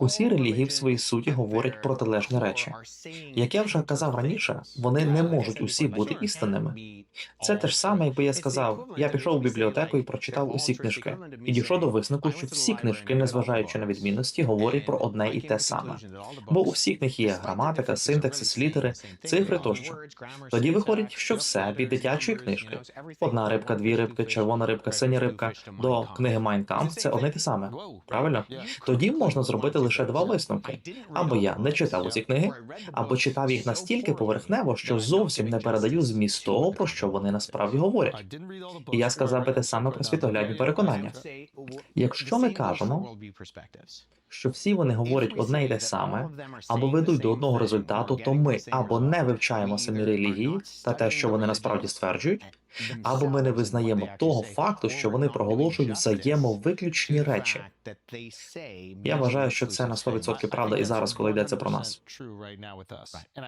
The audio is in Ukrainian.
Усі релігії в своїй суті говорять протилежні речі. Як я вже казав раніше, вони не можуть усі бути істинними. Це те ж саме, якби я сказав, я пішов у бібліотеку і прочитав усі книжки, і дійшов до висновку, що всі книжки, незважаючи на відмінності, говорять про одне і те саме. Бо у всіх них є граматика, синтаксис, літери, цифри тощо. Тоді виходить, що все від дитячої книжки. Одна рибка, дві рибки, червона рибка, синя рибка до книги Kampf – це одне й те саме. Правильно? Тоді можна зробити лише два висновки. Або я не читав ці книги, або читав їх настільки поверхнево, що зовсім не передаю зміст того, про що вони насправді говорять. І я сказав би те саме про світоглядні переконання. Якщо ми кажемо, що всі вони говорять одне й те саме, або ведуть до одного результату, то ми або не вивчаємо самі релігії та те, що вони насправді стверджують, або ми не визнаємо того факту, що вони проголошують взаємовиключні речі. Я вважаю, що це на 100% правда і зараз, коли йдеться про нас.